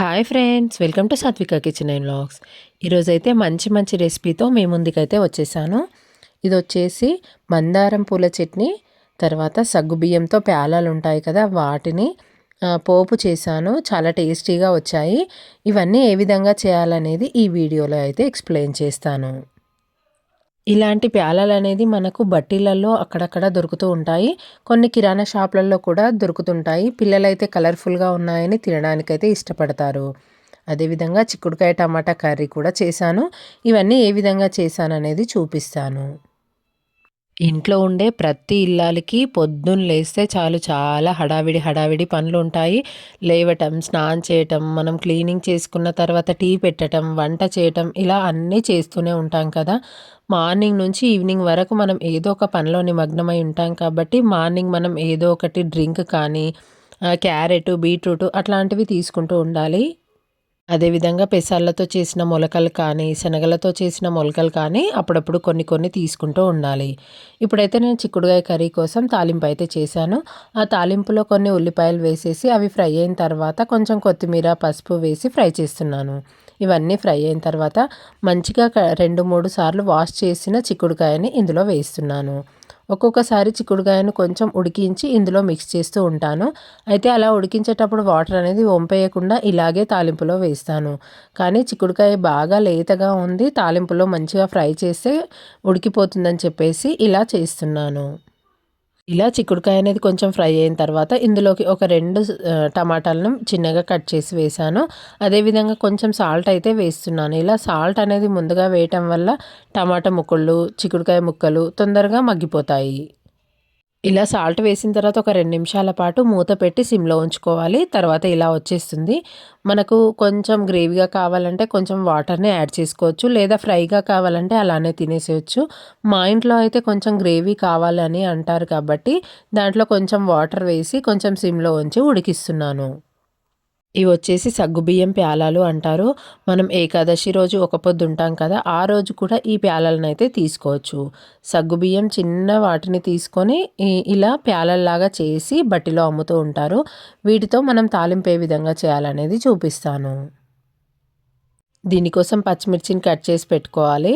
Hi friends welcome to Sathvika kitchen and vlogs ఈరోజైతే మంచి మంచి రెసిపీతో మీ ముందుకైతే వచ్చేసాను. ఇది వచ్చేసి మందారం పూల చట్నీ తర్వాత సగ్గుబియ్యంతో ప్యాలాలు ఉంటాయి కదా వాటిని పోపు చేశాను. చాలా టేస్టీగా వచ్చాయి. ఇవన్నీ ఏ విధంగా చేయాలనేది ఈ వీడియోలో అయితే ఎక్స్ప్లెయిన్ చేస్తాను. ఇలాంటి ప్యాలలు అనేది మనకు బట్టీలలో అక్కడక్కడ దొరుకుతూ ఉంటాయి. కొన్ని కిరాణా షాపులలో కూడా దొరుకుతుంటాయి. పిల్లలైతే కలర్ఫుల్గా ఉన్నాయని తినడానికైతే ఇష్టపడతారు. అదేవిధంగా చిక్కుడుకాయ టమాటా కర్రీ కూడా చేశాను. ఇవన్నీ ఏ విధంగా చేశాను అనేది చూపిస్తాను. ఇంట్లో ఉండే ప్రతి ఇల్లాలకి పొద్దున్న లేస్తే చాలు చాలా హడావిడి హడావిడి పనులు ఉంటాయి లేవటం స్నానం చేయటం మనం క్లీనింగ్ చేసుకున్న తర్వాత టీ పెట్టడం వంట చేయటం ఇలా అన్నీ చేస్తూనే ఉంటాం కదా. మార్నింగ్ నుంచి ఈవినింగ్ వరకు మనం ఏదో ఒక పనిలో నిమగ్నమై ఉంటాం కాబట్టి మార్నింగ్ మనం ఏదో ఒకటి డ్రింక్ కానీ క్యారెట్ బీట్రూట్ అట్లాంటివి తీసుకుంటూ ఉండాలి. అదేవిధంగా పెసాలతో చేసిన మొలకలు కానీ శనగలతో చేసిన మొలకలు కానీ అప్పుడప్పుడు కొన్ని కొన్ని తీసుకుంటూ ఉండాలి. ఇప్పుడైతే నేను చిక్కుడుగాయ కర్రీ కోసం తాలింపు అయితే చేశాను. ఆ తాలింపులో కొన్ని ఉల్లిపాయలు వేసేసి అవి ఫ్రై అయిన తర్వాత కొంచెం కొత్తిమీర పసుపు వేసి ఫ్రై చేస్తున్నాను. ఇవన్నీ ఫ్రై అయిన తర్వాత మంచిగా రెండు మూడు సార్లు వాష్ చేసిన చిక్కుడుకాయని ఇందులో వేస్తున్నాను. ఒక్కొక్కసారి చిక్కుడుకాయను కొంచెం ఉడికించి ఇందులో మిక్స్ చేస్తూ ఉంటాను. అయితే అలా ఉడికించేటప్పుడు వాటర్ అనేది వంపేయకుండా ఇలాగే తాలింపులో వేస్తాను. కానీ చిక్కుడుకాయ బాగా లేతగా ఉంది తాలింపులో మంచిగా ఫ్రై చేస్తే ఉడికిపోతుందని చెప్పేసి ఇలా చేస్తున్నాను. ఇలా చిక్కుడుకాయ అనేది కొంచెం ఫ్రై అయిన తర్వాత ఇందులోకి ఒక రెండు టమాటాలను చిన్నగా కట్ చేసి వేసాను అదేవిధంగా కొంచెం సాల్ట్ అయితే వేస్తున్నాను. ఇలా సాల్ట్ అనేది ముందుగా వేయటం వల్ల టమాటా ముక్కలు చిక్కుడుకాయ ముక్కలు తొందరగా మగ్గిపోతాయి. ఇలా సాల్ట్ వేసిన తర్వాత ఒక రెండు నిమిషాల పాటు మూత పెట్టి సిమ్లో ఉంచుకోవాలి. తర్వాత ఇలా వచ్చేస్తుంది. మనకు కొంచెం గ్రేవీగా కావాలంటే కొంచెం వాటర్ని యాడ్ చేసుకోవచ్చు. లేదా ఫ్రైగా కావాలంటే అలానే తినేసేయచ్చు. మా ఇంట్లో అయితే కొంచెం గ్రేవీ కావాలని అంటారు కాబట్టి దాంట్లో కొంచెం వాటర్ వేసి కొంచెం సిమ్లో ఉంచి ఉడికిస్తున్నాను. ఇవి వచ్చేసి సగ్గుబియ్యం ప్యాలాలు అంటారు. మనం ఏకాదశి రోజు ఒక పొద్దు ఉంటాం కదా ఆ రోజు కూడా ఈ ప్యాలలను అయితే తీసుకోవచ్చు సగ్గుబియ్యం చిన్న వాటిని తీసుకొని ఇలా ప్యాలల్లాగా చేసి బట్టిలో అమ్ముతూ ఉంటారు. వీటితో మనం తాలింపే విధంగా చేయాలనేది చూపిస్తాను. దీనికోసం పచ్చిమిర్చిని కట్ చేసి పెట్టుకోవాలి.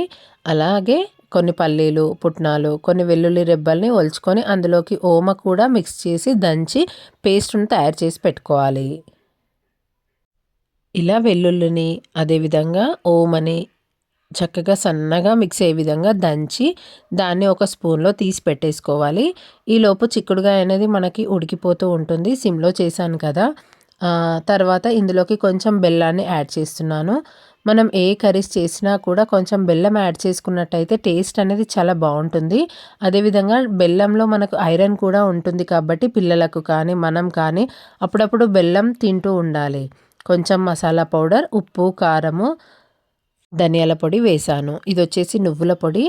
అలాగే కొన్ని పల్లీలు పుట్నాలు కొన్ని వెల్లుల్లి రెబ్బల్ని ఒలుచుకొని అందులోకి ఓమ కూడా మిక్స్ చేసి దంచి పేస్ట్ను తయారు చేసి పెట్టుకోవాలి. ఇలా వెల్లుల్లిని అదేవిధంగా ఓమని చక్కగా సన్నగా మిక్స్ అయ్యే విధంగా దంచి దాన్ని ఒక స్పూన్లో తీసి పెట్టేసుకోవాలి. ఈలోపు చిక్కుడుగా అనేది మనకి ఉడికిపోతూ ఉంటుంది. సిమ్లో చేశాను కదా. తర్వాత ఇందులోకి కొంచెం బెల్లాన్ని యాడ్ చేస్తున్నాను. మనం ఏ కర్రీస్ చేసినా కూడా కొంచెం బెల్లం యాడ్ చేసుకున్నట్టయితే టేస్ట్ అనేది చాలా బాగుంటుంది. అదేవిధంగా బెల్లంలో మనకు ఐరన్ కూడా ఉంటుంది కాబట్టి పిల్లలకు కానీ మనం కానీ అప్పుడప్పుడు బెల్లం తింటూ ఉండాలి. కొంచెం మసాలా పౌడర్ ఉప్పు కారము ధనియాల పొడి వేసాను. ఇది వచ్చేసి నువ్వుల పొడి.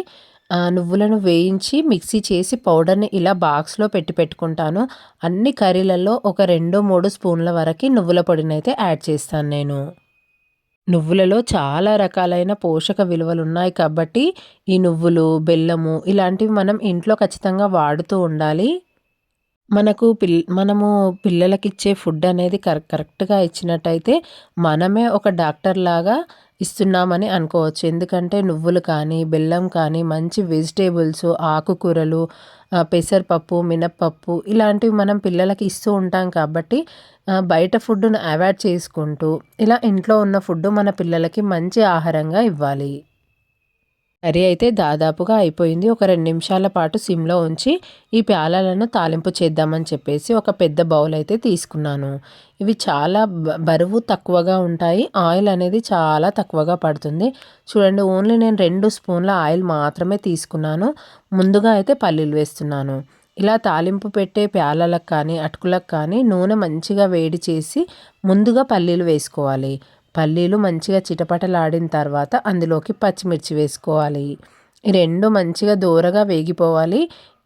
నువ్వులను వేయించి మిక్సీ చేసి పౌడర్ని ఇలా బాక్స్లో పెట్టి పెట్టుకుంటాను. అన్ని కర్రీలలో ఒక రెండు మూడు స్పూన్ల వరకు నువ్వుల పొడిని అయితే యాడ్ చేస్తాను నేను. నువ్వులలో చాలా రకాలైన పోషక విలువలు ఉన్నాయి కాబట్టి ఈ నువ్వులు బెల్లము ఇలాంటివి మనం ఇంట్లో ఖచ్చితంగా వాడుతూ ఉండాలి. మనకు పిల్ మనము పిల్లలకిచ్చే ఫుడ్ అనేది కర కరెక్ట్‌గా ఇచ్చినట్టయితే, మనమే ఒక డాక్టర్ లాగా ఇస్తున్నామని అనుకోవచ్చు. ఎందుకంటే నువ్వులు కానీ, బెల్లం కానీ, మంచి వెజిటేబుల్స్, ఆకుకూరలు, పెసరపప్పు, మినప్పప్పు ఇలాంటివి మనం పిల్లలకి ఇస్తూ ఉంటాం కాబట్టి, బయట ఫుడ్‌ను అవాయిడ్ చేసుకుంటూ, ఇలా ఇంట్లో ఉన్న ఫుడ్ మన పిల్లలకి మంచి ఆహారంగా ఇవ్వాలి. కర్రీ అయితే దాదాపుగా అయిపోయింది. ఒక రెండు నిమిషాల పాటు సిమ్లో ఉంచి ఈ ప్యాలలను తాలింపు చేద్దామని చెప్పేసి ఒక పెద్ద బౌల్ అయితే తీసుకున్నాను. ఇవి చాలా బరువు తక్కువగా ఉంటాయి. ఆయిల్ అనేది చాలా తక్కువగా పడుతుంది. చూడండి ఓన్లీ నేను రెండు స్పూన్ల ఆయిల్ మాత్రమే తీసుకున్నాను. ముందుగా అయితే పల్లీలు వేస్తున్నాను. ఇలా తాలింపు పెట్టే ప్యాలలకు కానీ అటుకులకు కానీ నూనె మంచిగా వేడి చేసి ముందుగా పల్లీలు వేసుకోవాలి. పల్లీలు మంచిగా చిటపటలాడిన తర్వాత అందులోకి పచ్చిమిర్చి వేసుకోవాలి. ఈ రెండు మంచిగా దూరగా వేగిపోవాలి.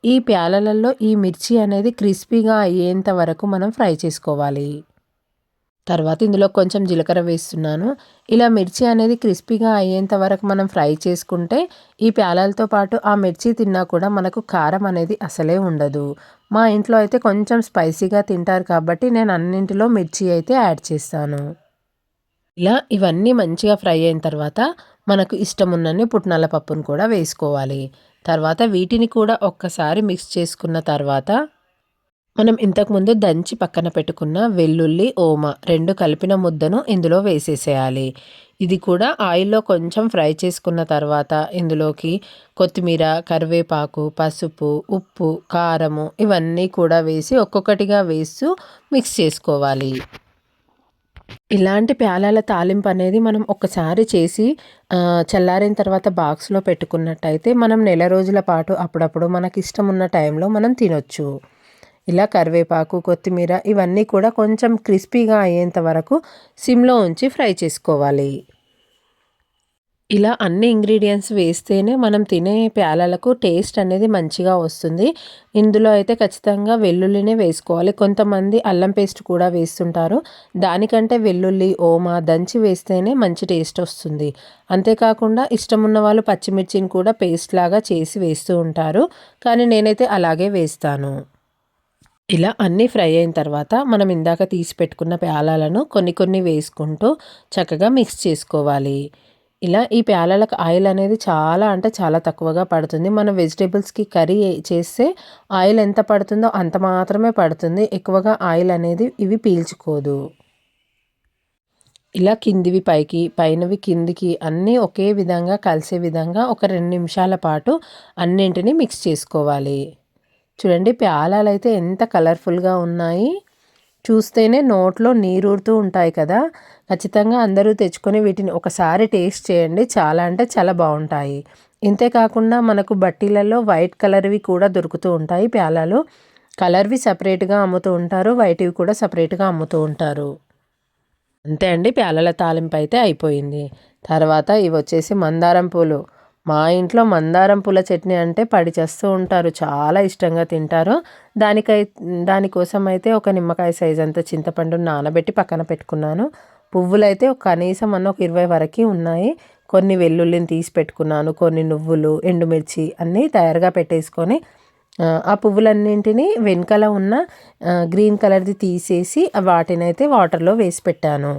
ఈ ప్యాలలలో ఈ మిర్చి అనేది క్రిస్పీగా అయ్యేంత వరకు మనం ఫ్రై చేసుకోవాలి. తర్వాత ఇందులో కొంచెం జీలకర్ర వేస్తున్నాను. ఇలా మిర్చి అనేది క్రిస్పీగా అయ్యేంత వరకు మనం ఫ్రై చేసుకుంటే ఈ ప్యాలలతో పాటు ఆ మిర్చి తిన్నా కూడా మనకు కారం అనేది అసలే ఉండదు. మా ఇంట్లో అయితే కొంచెం స్పైసీగా తింటారు కాబట్టి నేను అన్నింటిలో మిర్చి అయితే యాడ్ చేస్తాను. ఇలా ఇవన్నీ మంచిగా ఫ్రై అయిన తర్వాత మనకు ఇష్టం ఉన్నన్ని పుట్నాల పప్పును కూడా వేసుకోవాలి. తర్వాత వీటిని కూడా ఒక్కసారి మిక్స్ చేసుకున్న తర్వాత మనం ఇంతకుముందు దంచి పక్కన పెట్టుకున్న వెల్లుల్లి ఓమ రెండు కలిపిన ముద్దను ఇందులో వేసేసేయాలి. ఇది కూడా ఆయిల్లో కొంచెం ఫ్రై చేసుకున్న తర్వాత ఇందులోకి కొత్తిమీర కరివేపాకు పసుపు ఉప్పు కారము ఇవన్నీ కూడా వేసి ఒక్కొక్కటిగా వేస్తూ మిక్స్ చేసుకోవాలి. ఇలాంటి ప్యాలాల తాలింపు అనేది మనం ఒకసారి చేసి చల్లారిన తర్వాత బాక్స్లో పెట్టుకున్నట్టయితే మనం నెల రోజుల పాటు అప్పుడప్పుడు మనకి ఇష్టం ఉన్న టైంలో మనం తినొచ్చు. ఇలా కరివేపాకు కొత్తిమీర ఇవన్నీ కూడా కొంచెం క్రిస్పీగా అయ్యేంత వరకు సిమ్లో ఉంచి ఫ్రై చేసుకోవాలి. ఇలా అన్ని ఇంగ్రీడియంట్స్ వేస్తేనే మనం తినే ప్యాలలకు టేస్ట్ అనేది మంచిగా వస్తుంది. ఇందులో అయితే ఖచ్చితంగా వెల్లుల్లినే వేసుకోవాలి. కొంతమంది అల్లం పేస్ట్ కూడా వేస్తుంటారు. దానికంటే వెల్లుల్లి ఓమా దంచి వేస్తేనే మంచి టేస్ట్ వస్తుంది. అంతేకాకుండా ఇష్టం ఉన్న వాళ్ళు పచ్చిమిర్చిని కూడా పేస్ట్ లాగా చేసి వేస్తూ ఉంటారు. కానీ నేనైతే అలాగే వేస్తాను. ఇలా అన్నీ ఫ్రై అయిన తర్వాత మనం ఇందాక తీసి పెట్టుకున్న ప్యాలాలను కొన్ని కొన్ని వేసుకుంటూ చక్కగా మిక్స్ చేసుకోవాలి. ఇలా ఈ ప్యాలలకు ఆయిల్ అనేది చాలా అంటే చాలా తక్కువగా పడుతుంది. మనం వెజిటేబుల్స్కి కర్రీ చేస్తే ఆయిల్ ఎంత పడుతుందో అంత మాత్రమే పడుతుంది. ఎక్కువగా ఆయిల్ అనేది ఇవి పీల్చుకోదు. ఇలా కిందివి పైకి పైనవి కిందికి అన్నీ ఒకే విధంగా కలిసే విధంగా ఒక రెండు నిమిషాల పాటు అన్నింటినీ మిక్స్ చేసుకోవాలి. చూడండి ప్యాలాలు అయితే ఎంత కలర్ఫుల్గా ఉన్నాయి. చూస్తేనే నోట్లో నీరూరుతూ ఉంటాయి కదా. ఖచ్చితంగా అందరూ తెచ్చుకొని వీటిని ఒకసారి టేస్ట్ చేయండి. చాలా అంటే చాలా బాగుంటాయి. ఇంతేకాకుండా మనకు బట్టీలలో వైట్ కలర్వి కూడా దొరుకుతూ ఉంటాయి ప్యాలాలు. కలర్వి సపరేట్గా అమ్ముతూ ఉంటారు. వైట్వి కూడా సపరేట్గా అమ్ముతూ ఉంటారు. అంతే అండి. ప్యాలల తాలింపు అయితే అయిపోయింది. తర్వాత ఇవి వచ్చేసి మందారం పూలు. మా ఇంట్లో మందారం పూల చట్నీ అంటే పడి చేస్తూ ఉంటారు. చాలా ఇష్టంగా తింటారు. దానికై దానికోసం అయితే ఒక నిమ్మకాయ సైజ్ అంత చింతపండు నానబెట్టి పక్కన పెట్టుకున్నాను. పువ్వులు అయితే కనీసం అన్న ఒక ఇరవై వరకు ఉన్నాయి. కొన్ని వెల్లుల్లిని తీసి పెట్టుకున్నాను. కొన్ని నువ్వులు ఎండుమిర్చి అన్నీ తయారుగా పెట్టేసుకొని ఆ పువ్వులన్నింటినీ వెనకాల ఉన్న గ్రీన్ కలర్ది తీసేసి వాటిని అయితే వాటర్లో వేసి పెట్టాను.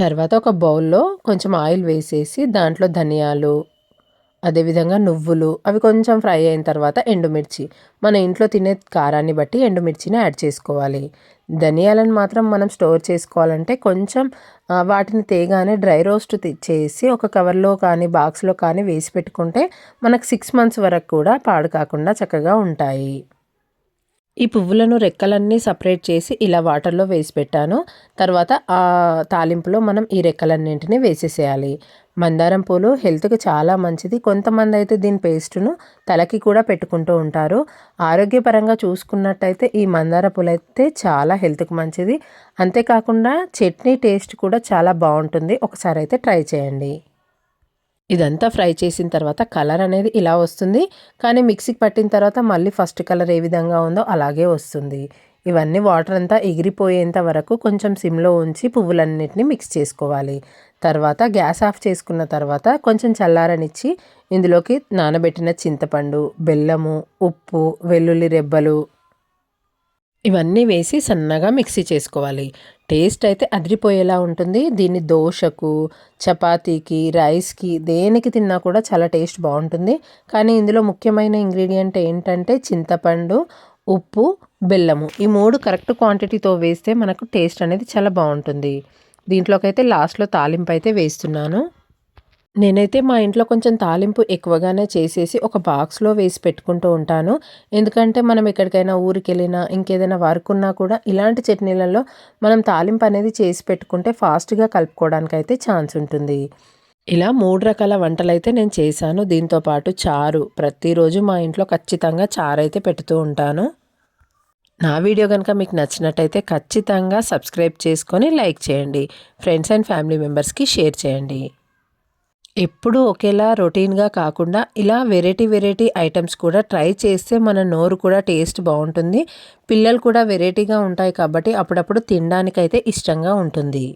తర్వాత ఒక బౌల్లో కొంచెం ఆయిల్ వేసేసి దాంట్లో ధనియాలు అదేవిధంగా నువ్వులు అవి కొంచెం ఫ్రై అయిన తర్వాత ఎండుమిర్చి. మన ఇంట్లో తినే కారాన్ని బట్టి ఎండుమిర్చిని యాడ్ చేసుకోవాలి. ధనియాలను మాత్రం మనం స్టోర్ చేసుకోవాలంటే కొంచెం వాటిని తేగానే డ్రై రోస్ట్ చేసి ఒక కవర్లో కానీ బాక్స్లో కానీ వేసి పెట్టుకుంటే మనకు సిక్స్ మంత్స్ వరకు కూడా పాడు కాకుండా చక్కగా ఉంటాయి. ఈ పువ్వులను రెక్కలన్నీ సపరేట్ చేసి ఇలా వాటర్లో వేసి పెట్టాను. తర్వాత ఆ తాలింపులో మనం ఈ రెక్కలన్నింటినీ వేసేసేయాలి. మందారం పూలు హెల్త్కి చాలా మంచిది. కొంతమంది అయితే దీని పేస్టును తలకి కూడా పెట్టుకుంటూ ఉంటారు. ఆరోగ్యపరంగా చూసుకున్నట్టయితే ఈ మందార పూలు అయితే చాలా హెల్త్కి మంచిది. అంతేకాకుండా చట్నీ టేస్ట్ కూడా చాలా బాగుంటుంది. ఒకసారి అయితే ట్రై చేయండి. ఇదంతా ఫ్రై చేసిన తర్వాత కలర్ అనేది ఇలా వస్తుంది. కానీ మిక్సీకి పట్టిన తర్వాత మళ్ళీ ఫస్ట్ కలర్ ఏ విధంగా ఉందో అలాగే వస్తుంది. ఇవన్నీ వాటర్ అంతా ఎగిరిపోయేంత వరకు కొంచెం సిమ్లో ఉంచి పువ్వులన్నిటిని మిక్స్ చేసుకోవాలి. తర్వాత గ్యాస్ ఆఫ్ చేసుకున్న తర్వాత కొంచెం చల్లారనిచ్చి ఇందులోకి నానబెట్టిన చింతపండు బెల్లము ఉప్పు వెల్లుల్లి రెబ్బలు ఇవన్నీ వేసి సన్నగా మిక్సీ చేసుకోవాలి. టేస్ట్ అయితే అదిరిపోయేలా ఉంటుంది. దీన్ని దోశకు చపాతీకి రైస్కి దేనికి తిన్నా కూడా చాలా టేస్ట్ బాగుంటుంది. కానీ ఇందులో ముఖ్యమైన ఇంగ్రీడియంట్ ఏంటంటే చింతపండు ఉప్పు బెల్లము. ఈ మూడు కరెక్ట్ క్వాంటిటీతో వేస్తే మనకు టేస్ట్ అనేది చాలా బాగుంటుంది. దీంట్లోకైతే లాస్ట్లో తాలింపు అయితే వేస్తున్నాను. నేనైతే మా ఇంట్లో కొంచెం తాలింపు ఎక్కువగానే చేసేసి ఒక బాక్స్లో వేసి పెట్టుకుంటూ ఉంటాను. ఎందుకంటే మనం ఎక్కడికైనా ఊరికి వెళ్ళినా ఇంకేదైనా వర్క్ ఉన్నా కూడా ఇలాంటి చట్నీలలో మనం తాలింపు అనేది చేసి పెట్టుకుంటే ఫాస్ట్గా కలుపుకోవడానికి అయితే ఛాన్స్ ఉంటుంది. ఇలా మూడు రకాల వంటలు అయితే నేను చేశాను. దీంతో పాటు చారు. ప్రతిరోజు మా ఇంట్లో ఖచ్చితంగా చారు అయితే పెడుతూ ఉంటాను. నా వీడియో కనుక మీకు నచ్చినట్టయితే ఖచ్చితంగా సబ్స్క్రైబ్ చేసుకొని లైక్ చేయండి. ఫ్రెండ్స్ అండ్ ఫ్యామిలీ మెంబర్స్కి షేర్ చేయండి. ఎప్పుడూ ఒకేలా రొటీన్గా కాకుండా ఇలా వెరైటీ వెరైటీ ఐటమ్స్ కూడా ట్రై చేస్తే మన నోరు కూడా టేస్ట్ బాగుంటుంది. పిల్లలు కూడా వెరైటీగా ఉంటాయి కాబట్టి అప్పుడప్పుడు తినడానికైతే ఇష్టంగా ఉంటుంది.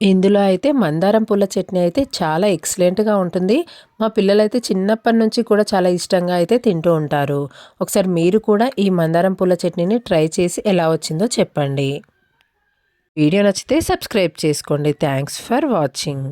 ఇందులో అయితే మందారం పూల చట్నీ అయితే చాలా ఎక్సలెంట్గా ఉంటుంది. మా పిల్లలైతే చిన్నప్పటి నుంచి కూడా చాలా ఇష్టంగా అయితే తింటూ ఉంటారు. ఒకసారి మీరు కూడా ఈ మందారం పూల చట్నీని ట్రై చేసి ఎలా వచ్చిందో చెప్పండి. వీడియో నచ్చితే సబ్స్క్రైబ్ చేసుకోండి. Thanks for watching.